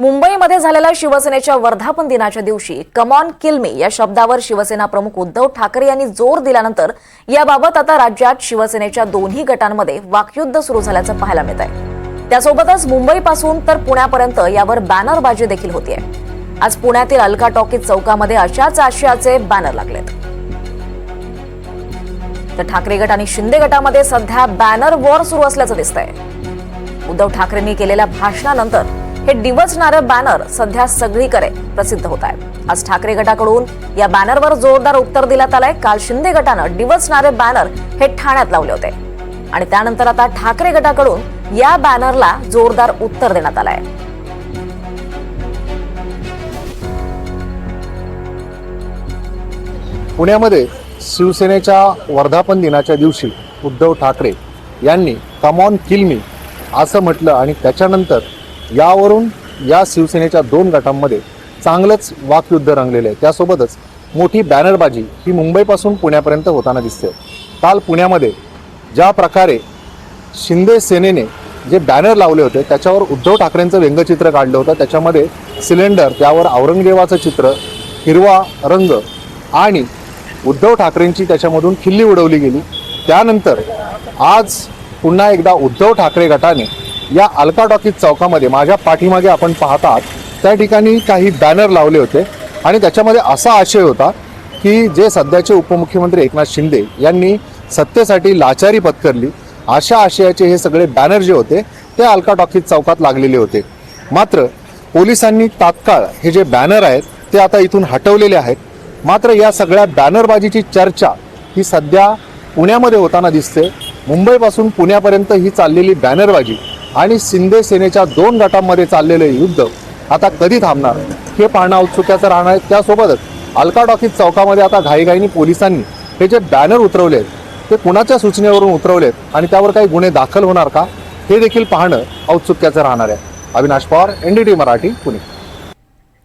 मुंबईमध्ये झालेल्या शिवसेनेच्या वर्धापन दिनाच्या दिवशी कमॉन किल मी या शब्दावर शिवसेना प्रमुख उद्धव ठाकरे यांनी जोर दिल्यानंतर याबाबत आता राज्यात शिवसेनेच्या दोन्ही गटांमध्ये वाकयुद्ध सुरू झाल्याचं पाहायला मिळत आहे. त्यासोबतच मुंबईपासून तर पुण्यापर्यंत यावर बॅनरबाजी देखील होतीये. आज पुण्यातील अलका टॉकीज चौकामध्ये अशाच आशयाचे बॅनर लागलेत. तर ठाकरे गट आणि शिंदे गटामध्ये सध्या बॅनर वॉर सुरू असल्याचं दिसतंय. उद्धव ठाकरेंनी केलेल्या भाषणानंतर हे डिवचणारं बॅनर सध्या सगळीकडे प्रसिद्ध होत आहे. आज ठाकरे गटाकडून या बॅनरवर जोरदार उत्तर देण्यात आलंय. काल शिंदे गटानं डिवचणारे बॅनर हे ठाण्यात लावले होते. आणि त्यानंतर आता ठाकरे गटाकडून या बॅनरला जोरदार उत्तर देण्यात आलंय. पुण्यामध्ये शिवसेनेच्या वर्धापन दिनाच्या दिवशी उद्धव ठाकरे यांनी कमॉन किल मी असं म्हटलं आणि त्याच्यानंतर यावरून या शिवसेनेच्या दोन गटांमध्ये चांगलंच वाकयुद्ध रंगलेलं आहे. त्यासोबतच मोठी बॅनरबाजी ही मुंबईपासून पुण्यापर्यंत होताना दिसते. काल पुण्यामध्ये ज्या प्रकारे शिंदे सेनेने जे बॅनर लावले होते त्याच्यावर उद्धव ठाकरेंचं व्यंगचित्र काढलं होतं त्याच्यामध्ये सिलेंडर त्यावर औरंगजेबाचं चित्र हिरवा रंग आणि उद्धव ठाकरेंची त्याच्यामधून खिल्ली उडवली गेली. त्यानंतर आज पुन्हा एकदा उद्धव ठाकरे गटाने या अलका टॉकीज चौकामध्ये माझ्या पाठीमागे आपण पाहतात आहात त्या ठिकाणी काही बॅनर लावले होते. आणि त्याच्यामध्ये असा आशय होता की जे सध्याचे उपमुख्यमंत्री एकनाथ शिंदे यांनी सत्तेसाठी लाचारी पत्करली अशा आशयाचे हे सगळे बॅनर जे होते ते अलका टॉकीज चौकात लागलेले होते. मात्र पोलिसांनी तात्काळ हे जे बॅनर आहेत ते आता इथून हटवलेले आहेत. मात्र या सगळ्या बॅनरबाजीची चर्चा ही सध्या पुण्यामध्ये होताना दिसते. मुंबईपासून पुण्यापर्यंत ही चाललेली बॅनरबाजी आणि शिंदे सेनेच्या दोन गटांमध्ये चाललेले युद्ध आता कधी थांबणार हे पाहणं औत्सुक्याचं राहणार आहे. त्यासोबतच अलका टॉकीज चौकामध्ये आता घाईघाईनी पोलिसांनी हे जे बॅनर उतरवले आहेत ते कुणाच्या सूचनेवरून उतरवलेत आणि त्यावर काही गुन्हे दाखल होणार का हे देखील पाहणं औत्सुक्याचं राहणार आहे. अविनाश पवार एनडीटी मराठी पुणे.